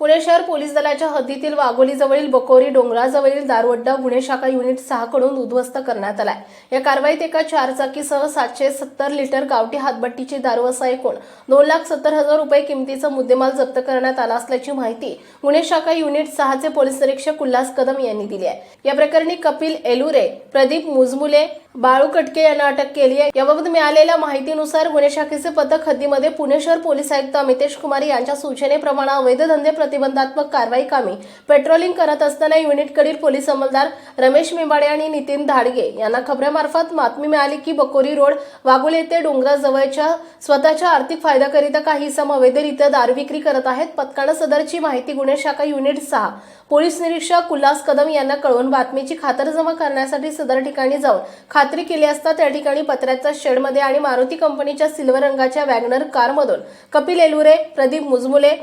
पुणे शहर पोलीस दलाच्या हद्दीतील वाघोलीजवळील बकोरी डोंगराजवळील दारवड्डा गुन्हे शाखा युनिट सहाकडून उद्ध्वस्त करण्यात आलाय. या कारवाईत एका चारचाकीसह सातशे सत्तर लिटर गावठी हातभट्टीची दारू असा एकूण दोन लाख सत्तर हजार रुपये किमतीचा मुद्देमाल जप्त करण्यात आला असल्याची माहिती गुन्हे शाखा युनिट सहाचे पोलीस निरीक्षक उल्हास कदम यांनी दिली आहे. या प्रकरणी कपिल एलुरे प्रदीप मुजमुले बाळू कटके यांना अटक केली आहे. याबाबत मिळालेल्या माहितीनुसार गुन्हे शाखेचे पथक हद्दीमध्ये पुणे शहर पोलीस आयुक्त अमितेश कुमार यांच्या सूचनेप्रमाणे अवैध धंदे प्रतिबंधात्मक कारवाई कामी. पेट्रोलिंग करत असताना युनिटकडील पोलीस अंमलदार रमेश मिंबाडे आणि नितीन धाडगे यांना खबऱ्यामार्फत बातमी मिळाली की बकोरी रोड वाघोली येथे डोंगराजवळच्या स्वतःच्या आर्थिक फायद्याकरिता काही सम अवैधरित्या दारू विक्री करत आहेत. पथकानं सदरची माहिती गुन्हे शाखा युनिट सहा. पोलीस निरीक्षक उल्हास कदम यांना कळवून बातमीची खातरजमा करण्यासाठी सदर ठिकाणी जाऊन खात्री केली असता त्या ठिकाणी पत्र्याच्या शेडमध्ये आणि मारुती कंपनीच्या सिल्वर रंगाच्या वॅगनर कारमधून कपिल एलुरे प्रदीप मुजमुले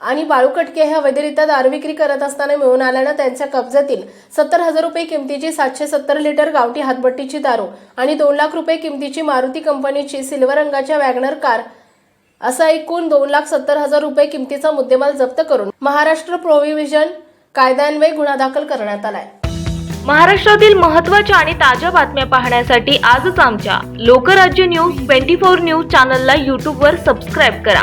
आणि बाळूकटके ह्या हे अवैधरित्या दारू विक्री करत असताना मिळून आल्यानं त्यांच्या कब्जातील सत्तर हजार रुपये किमतीची सातशे सत्तर लिटर गावठी हातभट्टीची दारू आणि दोन लाख रुपये किमतीची मारुती कंपनीची सिल्वर रंगाच्या वॅगनर कार असा एकूण दोन लाख सत्तर हजार रुपये किमतीचा मुद्देमाल जप्त करून महाराष्ट्र प्रोव्हिजन कायद्यान्वये गुन्हा दाखल करण्यात आलाय. महाराष्ट्रातील महत्त्वाच्या आणि ताज्या बातम्या पाहण्यासाठी आजच आमच्या Lokrajya news twenty four news चॅनलला यूट्यूबवर सबस्क्राईब करा.